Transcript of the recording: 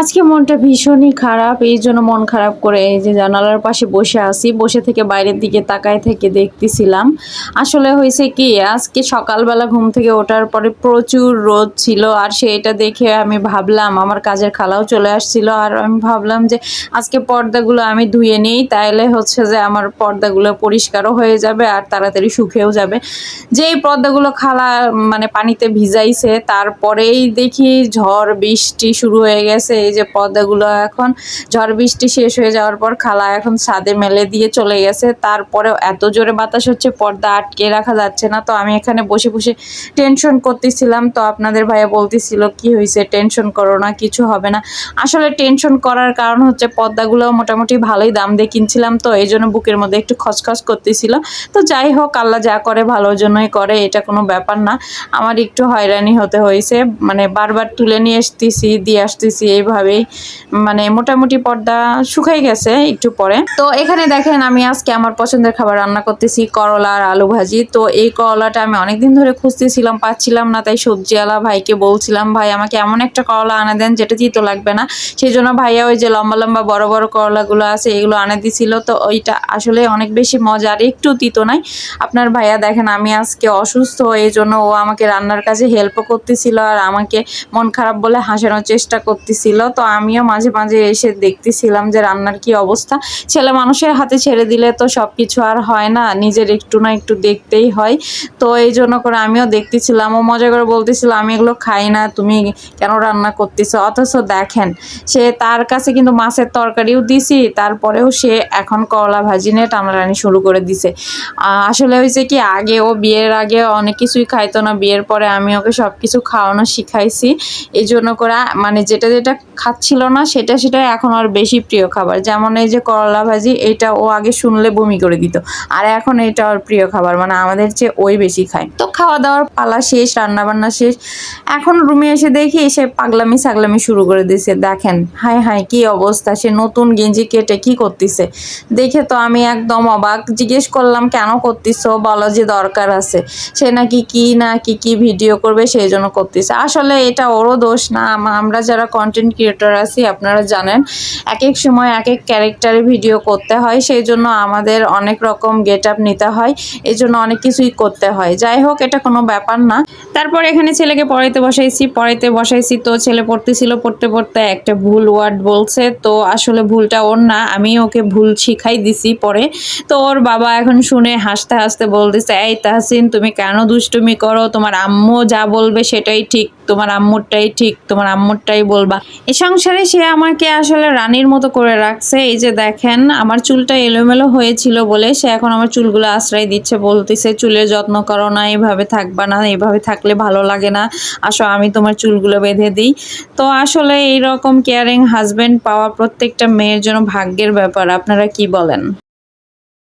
আজকে মনটা ভীষণই খারাপ, এই জন্য মন খারাপ করে এই যে জানালার পাশে বসে আছি, বসে থেকে বাইরের দিকে তাকায় থেকে দেখতেছিলাম। আসলে হয়েছে কি, আজকে সকালবেলা ঘুম থেকে ওঠার পরে প্রচুর রোদ ছিল, আর সেটা দেখে আমি ভাবলাম, আমার কাজের খালাও চলে আসছিল, আর আমি ভাবলাম যে আজকে পর্দাগুলো আমি ধুয়ে নিই, তাইলে হচ্ছে যে আমার পর্দাগুলো পরিষ্কারও হয়ে যাবে আর তাড়াতাড়ি শুকেও যাবে। যেই পর্দাগুলো খালা মানে পানিতে ভিজাইছে, তারপরেই দেখি ঝড়, বৃষ্টি শুরু হয়ে গেছে এই যে পর্দাগুলো এখন ঝড় বৃষ্টি শেষ হয়ে যাওয়ার পর খালা এখন ছাদে মেলে দিয়ে চলে গেছে। তারপরেও এত জোরে বাতাস হচ্ছে, পর্দা আটকে রাখা যাচ্ছে না। তো আমি এখানে বসে বসে টেনশন করতেছিলাম। তো আপনাদের ভাইয়া বলতেছিল, কি হয়েছে টেনশন করো না, কিছু হবে না। আসলে টেনশন করার কারণ হচ্ছে পর্দাগুলো মোটামুটি ভালোই দাম দিয়ে কিনছিলাম। তো এই জন্য বুকের মধ্যে একটু খসখস করতেছিল। তো যাই হোক, আল্লাহ যা করে ভালোর জন্যই করে, এটা কোনো ব্যাপার না। আমার একটু হয়রানি হতে হয়েছে। মানে বারবার তুলে নিয়ে আসতেছি, দিয়ে আসতেছি এইভাবেই মানে মোটামুটি পর্দা শুকাই গেছে একটু পরে। তো এখানে দেখেন আমি আজকে আমার পছন্দের খাবার রান্না করতেছি, করলা আর আলু ভাজি। তো এই করলাটা আমি অনেকদিন ধরে খুঁজতেছিলাম, পাচ্ছিলাম না, তাই সবজিওয়ালা ভাইকে বলছিলাম, ভাই, আমাকে এমন একটা করলা আনে দেন যেটা তিতো লাগবে না। সেই জন্য ভাইয়া ওই যে লম্বা লম্বা বড় বড় করলাগুলো আছে, এগুলো আনে দিছিল। তো ওইটা আসলে অনেক বেশি মজা, আর একটু তিতো নাই। আপনার ভাইয়া দেখেন আমি আজকে অসুস্থ এই জন্য ও আমাকে রান্নার কাজে হেল্পও করতেছিল, আর আমাকে মন খারাপ বলে হাসানোর চেষ্টা করতেছিল। তো আমিও মাঝে মাঝে এসে দেখতেছিলাম যে রান্নার কি অবস্থা। ছেলে মানুষের হাতে ছেড়ে দিলে তো সব কিছু আর হয় না, নিজের একটু না একটু দেখতেই হয়। তো এই জন্য করে আমিও দেখতেছিলাম, ও মজা করে বলতেছিল, আমি এগুলো খাই না, তুমি কেন রান্না করতেছো? অথচ দেখেন, সে তার কাছে কিন্তু মাছের তরকারিও দিছি, তারপরেও সে এখন করলা ভাজি নিয়ে টানাটানি শুরু করে দিছে। আসলে হয়েছে কি, আগে ও বিয়ের আগে অনেক কিছুই খাইতো না, বিয়ের পরে আমি ওকে সব কিছু খাওয়ানো শিখাইছি। এই জন্য করে মানে যেটা যেটা খাচ্ছিল না, সেটা সেটা এখন আর বেশি প্রিয় খাবার। যেমন এই যে করলা ভাজি, এটা ও আগে শুনলে বমি করে দিত। আর এখন এটা ওর প্রিয় খাবার মানে আমাদের চেয়ে ওই বেশি খায়। তো খাওয়া দাওয়ার পালা শেষ রান্না বান্না শেষ। এখন রুমে এসে দেখি সে পাগলামি সাগলামি শুরু করে দিয়েছে দেখেন, হায় হায়, কি অবস্থা, সে নতুন গেঞ্জি কেটে কি করতেছে? দেখে তো আমি একদম অবাক। জিজ্ঞেস করলাম, কেন করতেছো? বলো যে দরকার আছে। সে নাকি কি না কি কি ভিডিও করবে, সেই জন্য করতেছে। আসলে এটা ওরও দোষ না আমরা যারা কন্টেন্ট ক্রিয়েটর আছি, আপনারা জানেন। এক এক সময় এক এক ক্যারেক্টারে ভিডিও করতে হয়, সেই জন্য আমাদের অনেক রকম গেট আপ নিতে হয়, এই জন্য অনেক কিছুই করতে হয়। যাই হোক, এটা কোনো ব্যাপার না। তারপর এখানে ছেলেকে পড়াইতে বসাইছি পড়াইতে বসাইছি তো ছেলে পড়তেছিল, পড়তে পড়তে একটা ভুল ওয়ার্ড বলছে, তো আসলে ভুলটা ওর না আমি ওকে ভুল শিখাই দিছি পরে। তো ওর বাবা এখন শুনে হাসতে হাসতে বলতেছে, এই তাহসিন, তুমি কেন দুষ্টুমি করো? তোমার আম্মু যা বলবে সেটাই ঠিক তোমার আম্মুরটাই ঠিক, তোমার আম্মুরটাই বলবা। এই সংসারে সে আমাকে আসলে রানীর মতো করে রাখছে। এই যে দেখেন, আমার চুলটা এলোমেলো হয়েছিল বলে সে এখন আমার চুলগুলো আশ্রয় দিচ্ছে, বলতেছে, চুলের যত্ন করো না, এভাবে থাকবা না, এভাবে থাকলে ভালো লাগে না। আসো, আমি তোমার চুলগুলো বেঁধে দিই। তো আসলে এই রকম কেয়ারিং হাজবেন্ড পাওয়া প্রত্যেকটা মেয়ের জন্য ভাগ্যের ব্যাপার। আপনারা কি বলেন?